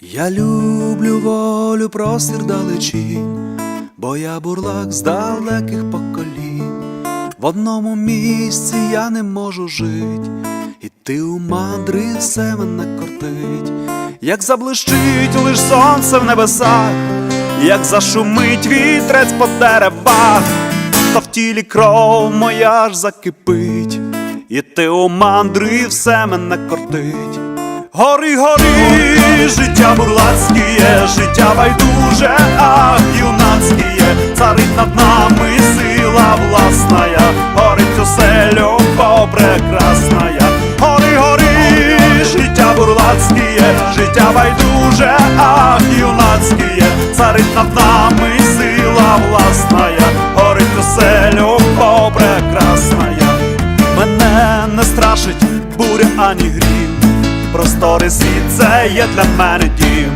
Я люблю волю, простір далечінь, бо я бурлак з далеких поколінь. В одному місці я не можу жить, і ти у мандри все мене кортить, як заблищить лиш сонце в небесах, як зашумить вітрець по деревах, то в тілі кров моя ж закипить, і ти у мандри все мене кортить. Гори, гори, життя бурлацьке, життя байдуже, ах, юнацьке, царить над нами сила власная, горить усе любов прекрасная. Гори, гори, життя бурлацьке, життя байдуже, ах, юнацьке, царить над нами сила власная, горить усе любов прекрасная. Мене не страшить буря ані грім. Простори світ це є для мене дім.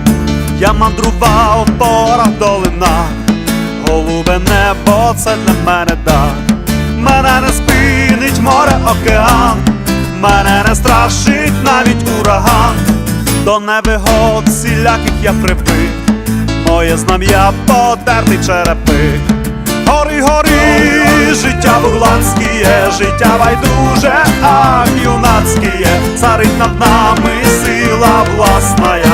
Я мандрував в порах долинах, голубе небо це для мене дар. Мене не спинить море океан, мене не страшить навіть ураган. До невигод всіляких я привик, моє знам'я потертий черепик. Гори, гори, життя бурлацьке, життя байдуже, ах, юнацьке, царить над нами сила любов